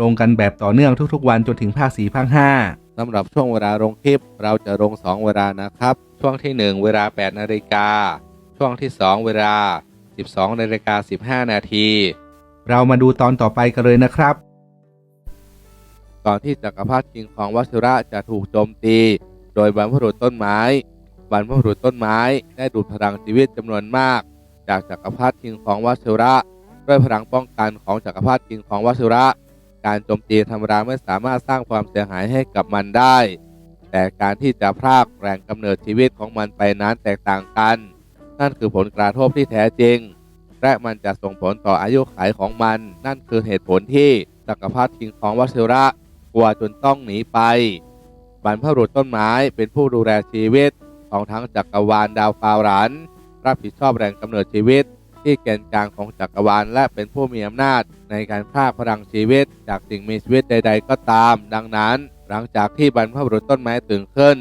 ลงกันแบบต่อเนื่องทุกๆ วันจนถึงภาค4ภาค5สำหรับช่วงเวลาลงคลิป เราจะลง 2 เวลานะครับ ช่วงที่ 1 เวลา 8 นาฬิกา ช่วงที่ 2 เวลา 12 นาฬิกา 15 นาที เรามาดูตอนต่อไปกันเลยนะครับ ก่อนที่จักรพรรดิคิงของวัชิระจะถูกโจมตี โดยบรรพบุรุษต้นไม้บรรพบุรุษต้นไม้ได้ดูดพลังชีวิตจำนวนมาก จากจักรพรรดิคิงของวัชิระ ด้วยพลังป้องกันของจักรพรรดิคิงของวัชิระ การโจมตีธรรมดาไม่สามารถสร้างความเสียหายให้กับมันได้ แต่การที่จะพรากแหล่งกำเนิดชีวิตของมันไปนั้นแตกต่างกัน นั่นคือผลกระทบที่แท้จริง และมันจะส่งผลต่ออายุขัยของมัน นั่นคือเหตุผลที่จักรพรรดิคิงของวัชิระกลัวจนต้องหนีไปบรรพบุรุษต้นไม้เป็นผู้ดูแลชีวิตของทั้งจักรวาลดาวฟาวรันรับผิดชอบแหล่งกำเนิดชีวิต ที่แกนกลางของจักรวาลและเป็นผู้มีอำนาจ ในการพรากพลังชีวิต จากสิ่งมีชีวิตใด ๆ ก็ตาม ดังนั้น หลังจากที่บรรพบุรุษต้นไม้ตื่นขึ้น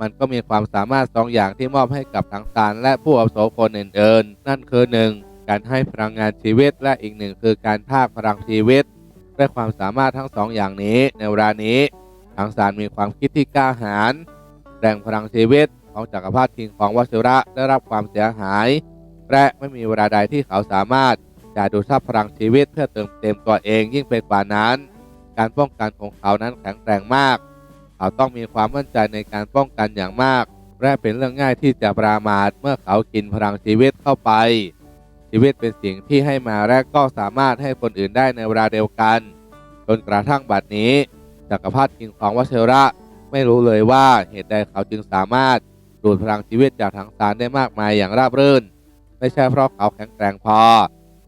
มันก็มีความสามารถสองอย่างที่มอบให้กับทั้งสารและผู้อาวุโสคนอื่นๆนั่นคือหนึ่งการให้พลังงานชีวิตและอีกหนึ่งคือการพากพลังชีวิตด้วยความสามารถทั้งสองอย่างนี้ ในเวลานี้ทางสารมีความคิดที่กล้าหาญแรงพลังชีวิตของจักรพรรดิคิงของวชิระได้รับความเสียหาย และไม่มีเวลาใดที่เขาสามารถจะดูดซับพลังชีวิตเพื่อเติมเต็มตัวเองยิ่งไปกว่านั้น การป้องกันของเขานั้นแข็งแกร่งมาก เขาต้องมีความมั่นใจในการป้องกันอย่างมาก และเป็นเรื่องง่ายที่จะปรามาทเมื่อเขากินพลังชีวิตเข้าไป ชีวิตเป็นสิ่งที่ให้มาและก็สามารถให้คนอื่นได้ในเวลาเดียวกัน จนกระทั่งบัดนี้จักรพรรดิคิงของวัชระไม่รู้เลยว่าเหตุใดเขาจึงสามารถดูดพลังชีวิตจากถังสารได้มากมายอย่างราบรื่น ไม่ใช่เพราะเขาแข็งแกร่งพอ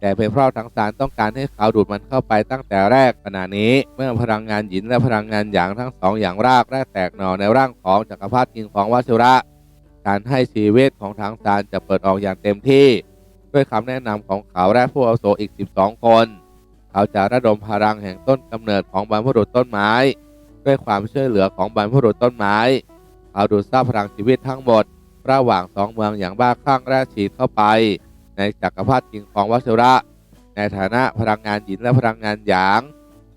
แต่เป็นเพราะถังสารต้องการให้เขาดูดมันเข้าไปตั้งแต่แรกขณะนี้ เมื่อพลังงานหยินและพลังงานหยางทั้งสองอย่างรากและแตกหน่อในร่างของจักรพรรดิคิงของวัชระ การให้ชีวิตของถังสารจะเปิดออกอย่างเต็มที่ ด้วยคำแนะนำของเขาและผู้อาวุโสอีก 12 คน เขาจะระดมพลังแห่งต้นกำเนิดของบรรพบุรุษต้นไม้ ด้วยความช่วยเหลือของบรรพบุรุษต้นไม้ เขาดูดซับพลังชีวิตทั้งหมด ระหว่างสองเมืองอย่างบ้าคลั่งและฉีดเข้าไป ในจักรพรรดิคิงของวัชระ ในฐานะพลังงานหยินและพลังงานหยาง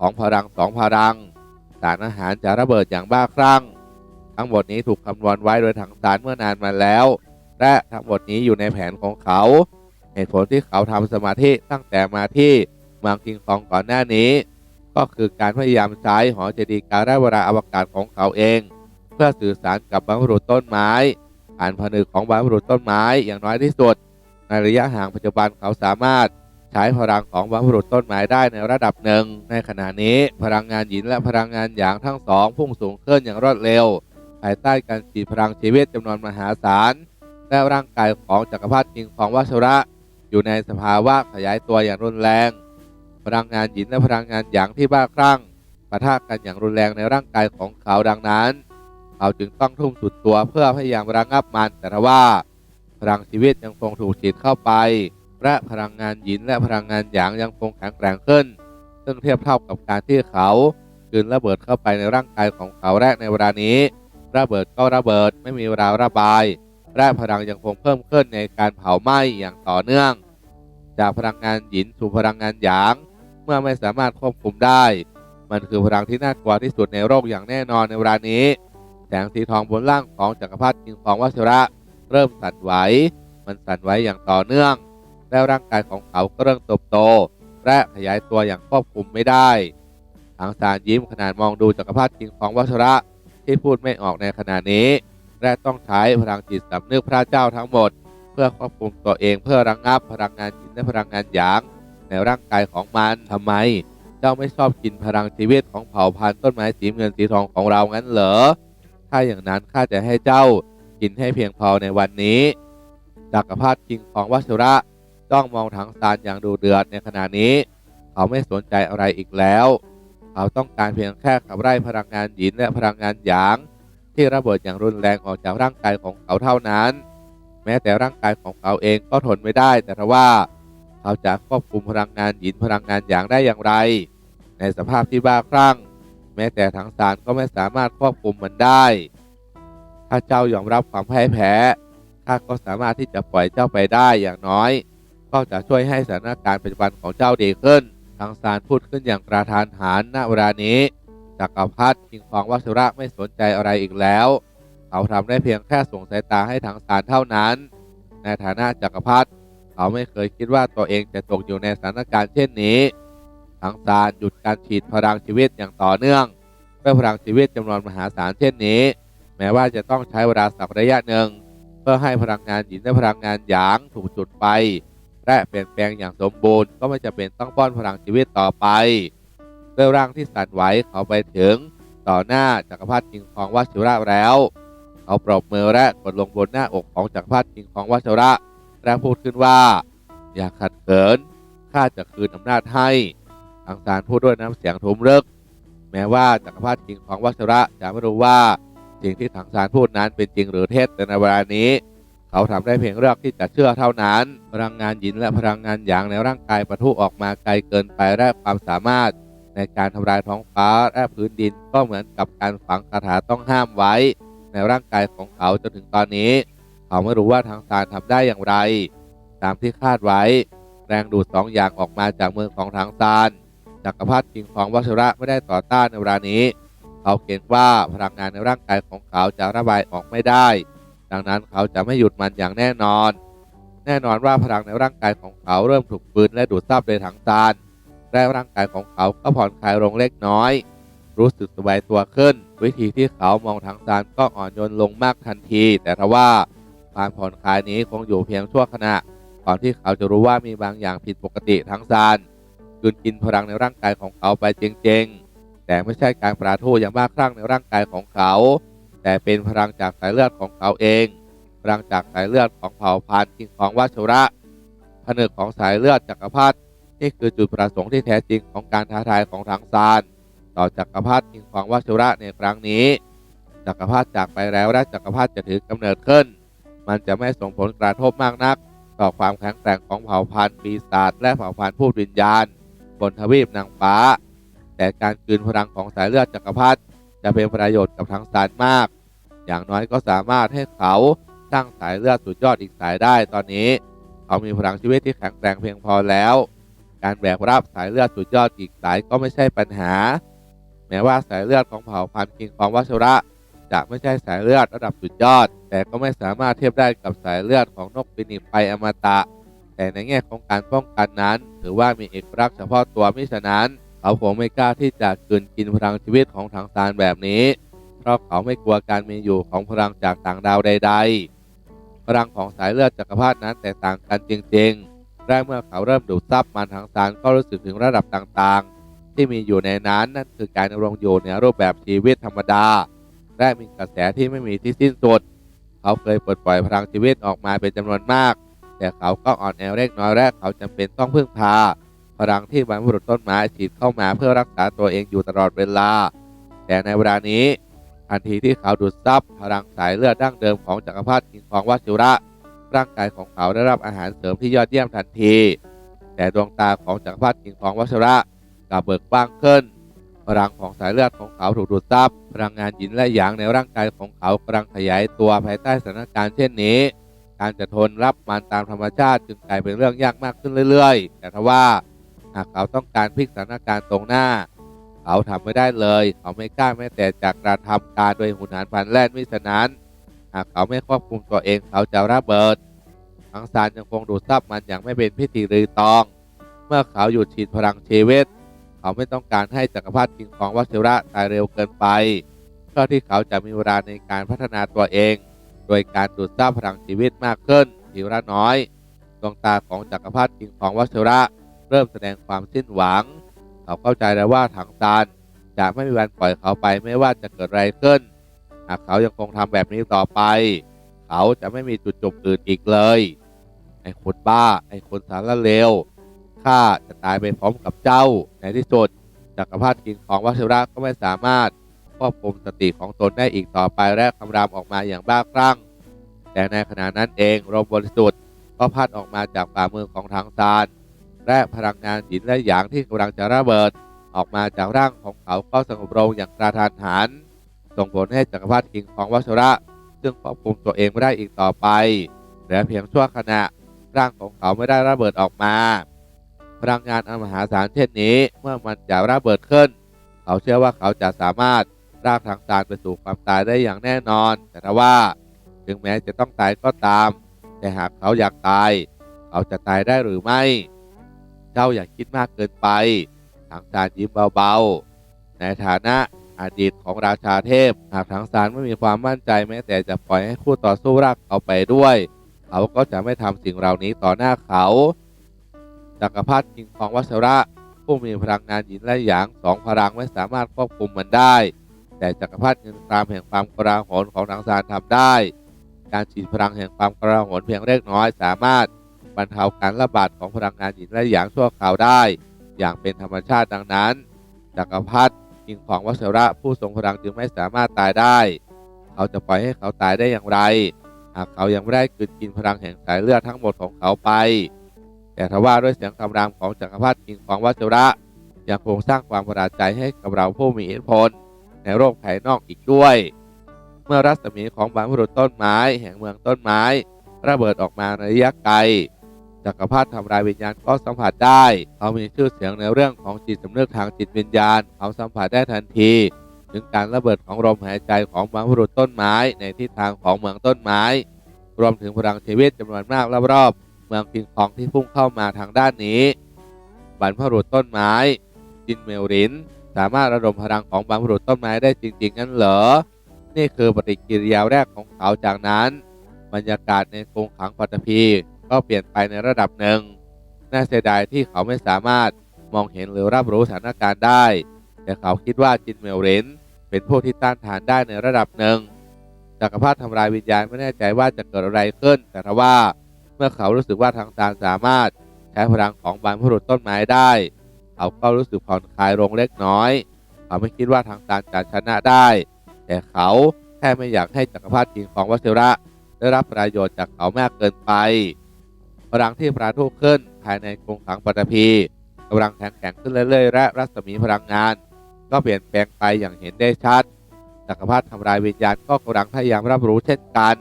ของพลังสองพลัง สารอาหารจะระเบิดอย่างบ้าคลั่ง ทั้งหมดนี้ถูกคำนวณไว้โดยถังสารเมื่อนานมาแล้ว และทั้งหมดนี้อยู่ในแผนของเขา เหตุผลที่เขาทำสมาธิตั้งแต่มาที่เมืองคิงคองก่อนหน้านี้ ก็คือการพยายามใช้หอเจดีย์การและเวลาอวกาศของเขาเอง เพื่อสื่อสารกับบรรพบุรุษต้นไม้ ผ่านผนึกของบรรพบุรุษต้นไม้อย่างน้อยที่สุด ในระยะห่างปัจจุบันเขาสามารถใช้พลังของบรรพบุรุษต้นไม้ได้ในระดับหนึ่ง ในขณะนี้พลังงานหยินและพลังงานหยางทั้งสองพุ่งสูงขึ้นอย่างรวดเร็วภายใต้การฉีดพลังชีวิตจำนวนมหาศาลและร่างกายของจักรพรรดิคิงของวัชระ อยู่ในสภาวะขยายตัวอย่างรุนแรง พลังงานหยินและพลังงานหยางที่บ้าคลั่งปะทะกันอย่างรุนแรงในร่างกายของเขาดังนั้น เขาจึงต้องทุ่มสุดตัวเพื่อพยายามระงับมันแต่ว่า พลังชีวิตยังคงถูกฉีดเข้าไป และพลังงานหยินและพลังงานหยางยังคงแข็งแกร่งขึ้น ซึ่งเทียบเท่ากับการที่เขาคืนระเบิดเข้าไปในร่างกายของเขาแรกในเวลานี้ ระเบิดก็ระเบิดไม่มีเวลาระบายและพลังยังคงเพิ่มขึ้นในการเผาไหม้อย่างต่อเนื่อง จากพลังงานหยินสู่พลังงานหยาง เมื่อไม่สามารถควบคุมได้ มันคือพลังที่น่ากลัวที่สุดในโลกอย่างแน่นอนในเวลานี้ แสงสีทองบนร่างของจักรพรรดิคิงของวัชระ เริ่มสั่นไหว มันสั่นไหวอย่างต่อเนื่อง แล้วร่างกายของเขาก็เริ่มเติบโต และขยายตัวอย่างควบคุมไม่ได้ทางสารยิ้มขนาดมองดูจักรพรรดิคิงของวัชระ ที่พูดไม่ออกในขณะนี้ และต้องใช้พลังจิตสำนึกพระเจ้าทั้งหมด เพื่อควบคุมตัวเองเพื่อระงงับพลังงานจิตและพลังงานหยาง ในร่างกายของมันทำไม เจ้าไม่ชอบกินพลังชีวิตของเผ่าพันธุ์ต้นไม้สีเงินสีทองของเรางั้นเหรอ ถ้าอย่างนั้นข้าจะให้เจ้ากินให้เพียงพอในวันนี้จักรพรรดิคิงของวัชระจ้องมองถังซานอย่างดูเดือดในขณะนี้ เขาไม่สนใจอะไรอีกแล้ว เขาต้องการเพียงแค่ขับไล่พลังงานหยินและพลังงานหยาง ที่ระเบิดอย่างรุนแรงออกจากร่างกายของเขาเท่านั้น แม้แต่ร่างกายของเขาเองก็ทนไม่ได้ แต่ทว่า เขาจะควบคุมพลังงานหยินพลังงานหยางได้อย่างไร ในสภาพที่บ้าคลั่ง แม้แต่ถังสารก็ไม่สามารถควบคุมมันได้ ถ้าเจ้ายอมรับความพ่ายแพ้ข้าก็สามารถที่จะปล่อยเจ้าไปได้อย่างน้อย ก็จะช่วยให้สถานการณ์ปัจจุบันของเจ้าดีขึ้น ทางสารพูดขึ้นอย่างกระทานหันณเวลานี้จักรพรรดิคิงคองวัชระไม่สนใจอะไรอีกแล้ว เขาทำได้เพียงแค่ส่งสายตาให้ทางสารเท่านั้น ในฐานะจักรพรรดิเขาไม่เคยคิดว่าตัวเองจะตกอยู่ในสถานการณ์เช่นนี้ ทางสารหยุดการฉีดพลังชีวิตอย่างต่อเนื่องด้วยพลังชีวิตจำนวนมหาศาลเช่นนี้ แม้ว่าจะต้องใช้เวลาสักระยะหนึ่ง เพื่อให้พลังงานหยินและพลังงานหยางถูกจุดไฟและเปลี่ยนแปลงอย่างสมบูรณ์ก็ไม่จะเป็นต้องป้อนพลังชีวิตต่อไปด้วยร่างที่สั่นไหวเขาไปถึงต่อหน้าจักรพรรดิคิงคองวัชิระแล้วเขาปรบมือและกดลงบนหน้าอกของจักรพรรดิคิงคองวัชระและพูดขึ้นว่า อย่าขัดเขินข้าจะคืนอำนาจให้ ทางสารพูดด้วยน้ำเสียงทุ้มรึกแม้ว่าจักรพรรดิคิงคองวัชระจะไม่รู้ว่าสิ่งที่ถังสารพูดนั้นเป็นจริงหรือเท็จแต่ในเวลานี้ เขาทำได้เพียงเลือกที่จะเชื่อเท่านั้น พลังงานหยินและพลังงานหยางในร่างกายปะทุออกมาไกลเกินไปและความสามารถ ในการทำลายท้องฟ้าและพื้นดินก็เหมือนกับการฝังคาถาต้องห้ามไว้ ในร่างกายของเขาจนถึงตอนนี้ เขาไม่รู้ว่าทางสารทำได้อย่างไร ตามที่คาดไว้ แรงดูดสองอย่างออกมาจากมือของทางซาน จักรพรรดิคิงของวัชระไม่ได้ต่อต้านในเวลานี้ เขาเกรงว่าพลังงานในร่างกายของเขาจะระบายออกไม่ได้ ดังนั้นเขาจะไม่หยุดมันอย่างแน่นอน แน่นอนว่าพลังในร่างกายของเขาเริ่มถูกปืนและดูดซับโดยถังซานและร่างกายของเขาก็ผ่อนคลายลงเล็กน้อย รู้สึกสบายตัวขึ้น วิธีที่เขามองถังซานก็อ่อนโยนลงมากทันที แต่ทว่าความผ่อนคลายนี้คงอยู่เพียงชั่วขณะก่อนที่เขาจะรู้ว่ามีบางอย่างผิดปกติทั้งซาน กืนกินพลังในร่างกายของเขาไปจริงๆ แต่ไม่ใช่การปราทูอย่างบ้าคลั่งในร่างกายของเขา แต่เป็นพลังจากสายเลือดของเขาเอง พลังจากสายเลือดของเผ่าพันธุ์คิงของวาชระ ผนึกของสายเลือดจักรพรรดินี่คือจุดประสงค์ที่แท้จริงของการท้าทายของทางซานต่อจักรพรรดิคิงของวาชระในครั้งนี้ จักรพรรดิจากไปแล้วและจักรพรรดิจะถือกำเนิดขึ้น มันจะไม่ส่งผลกระทบมากนัก ต่อความแข็งแกร่งของเผ่าพันธุ์ปีศาจและเผ่าพันธุ์ผู้วิญญาณ บนทวีปนางฟ้า แต่การคืนพลังของสายเลือดจักรพรรดิจะเป็นประโยชน์กับทางสารมาก อย่างน้อยก็สามารถให้เขาสร้างสายเลือดสุดยอดอีกสายได้ตอนนี้ เขามีพลังชีวิตที่แข็งแกร่งเพียงพอแล้ว การแบกรับสายเลือดสุดยอดอีกสายก็ไม่ใช่ปัญหา แม้ว่าสายเลือดของเผ่าพันธุ์คิงของวัชระจะไม่ใช่สายเลือดระดับสุดยอด แต่ก็ไม่สามารถเทียบได้กับสายเลือดของนกฟินิกไปอมตะ แต่ในแง่ของการป้องกันนั้น ถือว่ามีเอกลักษณ์เฉพาะตัวมิฉะนั้น เขาคงไม่กล้าที่จะกืนกินพลังชีวิตของทางซานแบบนี้ เพราะเขาไม่กลัวการมีอยู่ของพลังจากต่างดาวใด ๆ พลังของสายเลือดจักรพรรดินั้นแตกต่างกันจริงๆและเมื่อเขาเริ่มดูดซับมันทางซานก็รู้สึกถึงระดับต่างๆ ที่มีอยู่ในนั้นนั่นคือการรงอยู่ในรูปแบบชีวิตธรรมดา และมีกระแสที่ไม่มีที่สิ้นสุด เขาเคยปลดปล่อยพลังชีวิตออกมาเป็นจำนวนมาก แต่เขาก็อ่อนแอเล็กน้อยและเขาจำเป็นต้องพึ่งพาพลังที่บรรพบุรุษต้นไม้ฉีดเข้ามาเพื่อรักษาตัวเองอยู่ตลอดเวลา แต่ในเวลานี้ทันทีที่เขาดูดซับพลังสายเลือดดั้งเดิมของจักรพรรดิคิงคองวัชิระร่างกายของเขาได้รับอาหารเสริมที่ยอดเยี่ยมทันที แต่ดวงตาของจักรพรรดิคิงคองวัชิระกลับเบิกบานขึ้น พลังของสายเลือดของเขาถูกดูดซับพลังงานหยินและหยางในร่างกายของเขากำลังขยายตัวภายใต้สถานการณ์เช่นนี้ การจะทนรับมันตามธรรมชาติจึงกลายเป็นเรื่องยากมากขึ้นเรื่อย ๆ แต่ทว่าหากเขาต้องการพลิกสถานการณ์ตรงหน้า เขาทำไม่ได้เลย เขาไม่กล้าแม้แต่จากกระทำการโดยหุนหันพันแล่นมิฉะนั้น หากเขาไม่ควบคุมตัวเองเขาจะระเบิดทังซานยังคงดูดซับมันอย่างไม่เป็นพิธีรีตอง เมื่อเขาหยุดฉีดพลังชีวิตเขาไม่ต้องการให้จักรพรรดิคิงของวัชิระตายเร็วเกินไปเพื่อที่เขาจะมีเวลาในการพัฒนาตัวเอง โดยการดูดซับพลังชีวิตมากขึ้นทีละน้อย ดวงตาของจักรพรรดิคิงของวัชระ เริ่มแสดงความสิ้นหวัง เขาเข้าใจแล้วว่าถังซานจะไม่มีวันปล่อยเขาไปไม่ว่าจะเกิดอะไรขึ้น หากเขายังคงทำแบบนี้ต่อไป เขาจะไม่มีจุดจบอื่นอีกเลย ไอ้คนบ้า ไอ้คนสารเลว ข้าจะตายไปพร้อมกับเจ้า ในที่สุดจักรพรรดิคิงของวัชระก็ไม่สามารถ ควบคุมสติของตนได้อีกต่อไปและคำรามออกมาอย่างบ้าคลั่ง แต่ในขณะนั้นเองลมบริสุทธิ์ก็พัดออกมาจากฝ่ามือของทางซานและพลังงานหินและหยางที่กำลังจะระเบิด ออกมาจากร่างของเขาก็สงบลงอย่างกระทันหัน ส่งผลให้จักรพรรดิคิงของวัชระ ซึ่งควบคุมตัวเองไม่ได้อีกต่อไปเหลือเพียงชั่วขณะร่างของเขาไม่ได้ระเบิดออกมาพลังงานอันมหาศาลเช่นนี้เมื่อมันจะระเบิดขึ้น เขาเชื่อว่าเขาจะสามารถ รากทางซานไปสู่ความตายได้อย่างแน่นอน แต่ถ้าว่า ถึงแม้จะต้องตายก็ตาม แต่หากเขาอยากตาย เขาจะตายได้หรือไม่ เจ้าอย่าคิดมากเกินไปทางซานยิ้มเบาๆ ในฐานะอดีตของราชาเทพ หากทางซานไม่มีความมั่นใจแม้แต่จะปล่อยให้คู่ต่อสู้รากเขาไปด้วย เขาก็จะไม่ทำสิ่งเหล่านี้ต่อหน้าเขา จักรพรรดิคิงของวัชระผู้มีพลังงานหยินและหยางสองพลังไม่สามารถควบคุมมันได้ แต่จักรพรรดิเงินตามแห่งความกราหนของทางซานทำได้ การฉีดพลังแห่งความกราหนเพียงเล็กน้อยสามารถบรรเทาการระบาดของพลังงานหยินและหยางชั่วคราวได้ อย่างเป็นธรรมชาติดังนั้น จักรพรรดิคิงของวัชระผู้ทรงพลังจึงไม่สามารถตายได้ เขาจะปล่อยให้เขาตายได้อย่างไร หากเขายังไม่ได้กลืนกินพลังแห่งสายเลือดทั้งหมดของเขาไป แต่ทว่าด้วยเสียงคำรามของจักรพรรดิคิงของวัชระยังคงสร้างความประหลาดใจให้กับเราผู้มีอิทธิพล ในโลกภายนอกอีกด้วย เมื่อรัศมีของบรรพบุรุษต้นไม้ แห่งเมืองต้นไม้ ระเบิดออกมาในระยะไกลจักรพรรดิทำลายวิญญาณก็สัมผัสได้ เขามีชื่อเสียงในเรื่องของจิตสำนึกทางจิตวิญญาณ เขาสัมผัสได้ทันที ถึงการระเบิดของลมหายใจของบรรพบุรุษต้นไม้ในทิศทางของเมืองต้นไม้ รวมถึงพลังชีวิตจำนวนมากรอบๆเมืองคิงคองที่พุ่งเข้ามาทางด้านนี้บรรพบุรุษต้นไม้จินเมลริน สามารถระดมพลังของบรรพบุรุษต้นไม้ได้จริงๆงั้นเหรอ นี่คือปฏิกิริยาแรกของเขาจากนั้น บรรยากาศในกรงขังปัตตภีก็เปลี่ยนไปในระดับหนึ่ง น่าเสียดายที่เขาไม่สามารถมองเห็นหรือรับรู้สถานการณ์ได้ แต่เขาคิดว่าจินเมลรินเป็นผู้ที่ต้านทานได้ในระดับหนึ่งจักรพรรดิทำลายวิญญาณไม่แน่ใจว่าจะเกิดอะไรขึ้น แต่ว่าเมื่อเขารู้สึกว่าทางซานสามารถใช้พลังของบรรพบุรุษต้นไม้ได้ เขาก็รู้สึกผ่อนคลายลงเล็กน้อย เขาไม่คิดว่าทางซานจะชนะได้ แต่เขาแค่ไม่อยากให้จักรพรรดิคิงของวัชระได้รับประโยชน์จากเขามากเกินไปพลังที่ปราทุขึ้นภายในกรงขังปัตตภีกำลังแข็งแกร่งขึ้นเรื่อยๆ และรัศมีพลังงาน ก็เปลี่ยนแปลงไปอย่างเห็นได้ชัดจักรพรรดิทำลายวิญญาณก็กำลังพยายามรับรู้เช่นกัน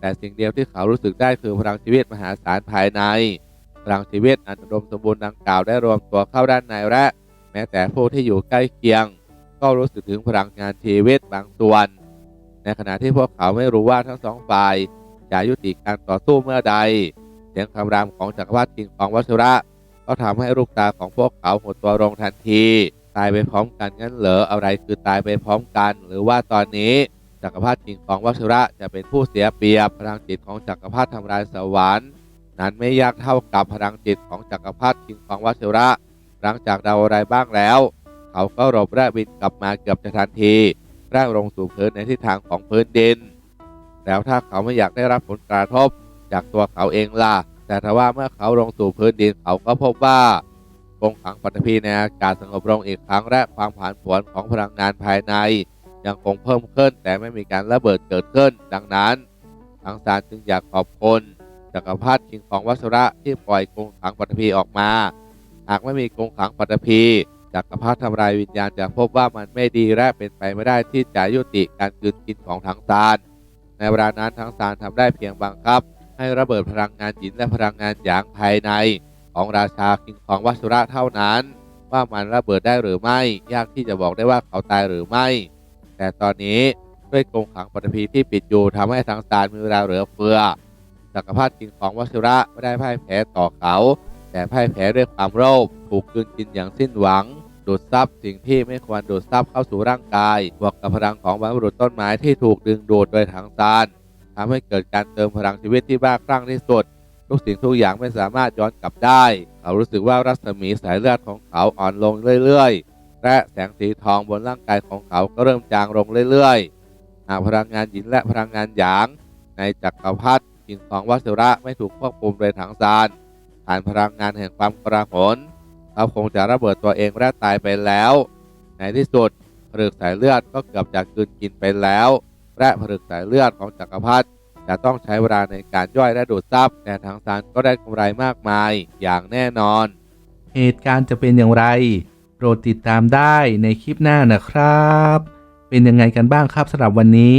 แต่สิ่งเดียวที่เขารู้สึกได้คือพลังชีวิตมหาศาลภายใน ลังชีวิตอันอุดมสมบูรณ์ดังกล่าวได้รวมตัวเข้าด้านในและแม้แต่ผู้ที่อยู่ใกล้เคียง ก็รู้สึกถึงพลังงานชีวิตบางส่วน ในขณะที่พวกเขาไม่รู้ว่าทั้งสองฝ่ายจะยุติการต่อสู้เมื่อใด เสียงคำรามของจักรพรรดิคิงของวัชระ ก็ทำให้ลูกตาของพวกเขาหดตัวลงทันที ตายไปพร้อมกันงั้นเหรออะไรคือตายไปพร้อมกัน หรือว่าตอนนี้จักรพรรดิคิงของวัชระจะเป็นผู้เสียเปรียบพลังจิตของจักรพรรดิทำลายสวรรค์ นั้นไม่ยากเท่ากับพลังจิตของจักรพรรดิคิงของวัชระ หลังจากเดาอะไรบ้างแล้ว เขาก็หลบและบินกลับมาเกือบจะทันทีร่างลงสู่พื้นในทิศทางของพื้นดิน แล้วถ้าเขาไม่อยากได้รับผลกระทบ จากตัวเขาเองล่ะ แต่ทว่าเมื่อเขาลงสู่พื้นดินเขาก็พบว่ากรงขังปัตภีในอากาศสงบลงอีกครั้งและความผันผวนของพลังงานภายใน ยังคงเพิ่มขึ้นแต่ไม่มีการระเบิดเกิดขึ้น ดังนั้นทางซานจึงอยากขอบคุณ จักรพรรดิคิงของวัชระที่ปล่อยกรงขังปัตภีออกมา หากไม่มีกรงขังปัตภีจักรพรรดิทำลายวิญญาณจะพบว่ามันไม่ดีและเป็นไปไม่ได้ที่จะยุติการกืนกินของทางซานในเวลานั้นทางซานทำได้เพียงบังคับ ให้ระเบิดพลังงานหินและพลังงานหยางภายใน ของราชาคิงของวัชระเท่านั้น ว่ามันระเบิดได้หรือไม่ ยากที่จะบอกได้ว่าเขาตายหรือไม่ แต่ตอนนี้ด้วยกรงขังปฐพีที่ปิดอยู่ทำให้ทางซานมีเวลาเหลือเฟือ จักรพรรดิคิงของวัชระไม่ได้พ่ายแพ้ต่อเขา แต่พ่ายแพ้ด้วยความโลภถูกกลืนกินอย่างสิ้นหวังดูดซับสิ่งที่ไม่ควรดูดซับเข้าสู่ร่างกาย บวกกับพลังของบรรพบุรุษต้นไม้ที่ถูกดึงดูดโดยทางซานทำให้เกิดการเติมพลังชีวิตที่บ้าคลั่งที่สุด ทุกสิ่งทุกอย่างไม่สามารถย้อนกลับได้ เขารู้สึกว่ารัศมีสายเลือดของเขาอ่อนลงเรื่อยๆ และแสงสีทองบนร่างกายของเขาก็เริ่มจางลงเรื่อยๆ หากพลังงานหยินและพลังงานหยาง ในจักรพรรดิ สิ่งของวัสระไม่ถูกควบคุมโดยถังซานผ่านพลังงานแห่งความกระหนเขาคงจะระเบิดตัวเองและตายไปแล้ว ในที่สุดผลึกสายเลือดก็เกือบจะกืนกินไปแล้ว และผลึกสายเลือดของจักรพรรดิจะต้องใช้เวลาในการย่อยและดูดซับแต่ทางซานก็ได้กำไรมากมายอย่างแน่นอน เหตุการณ์จะเป็นอย่างไร โปรดติดตามได้ในคลิปหน้านะครับ เป็นยังไงกันบ้างครับสำหรับวันนี้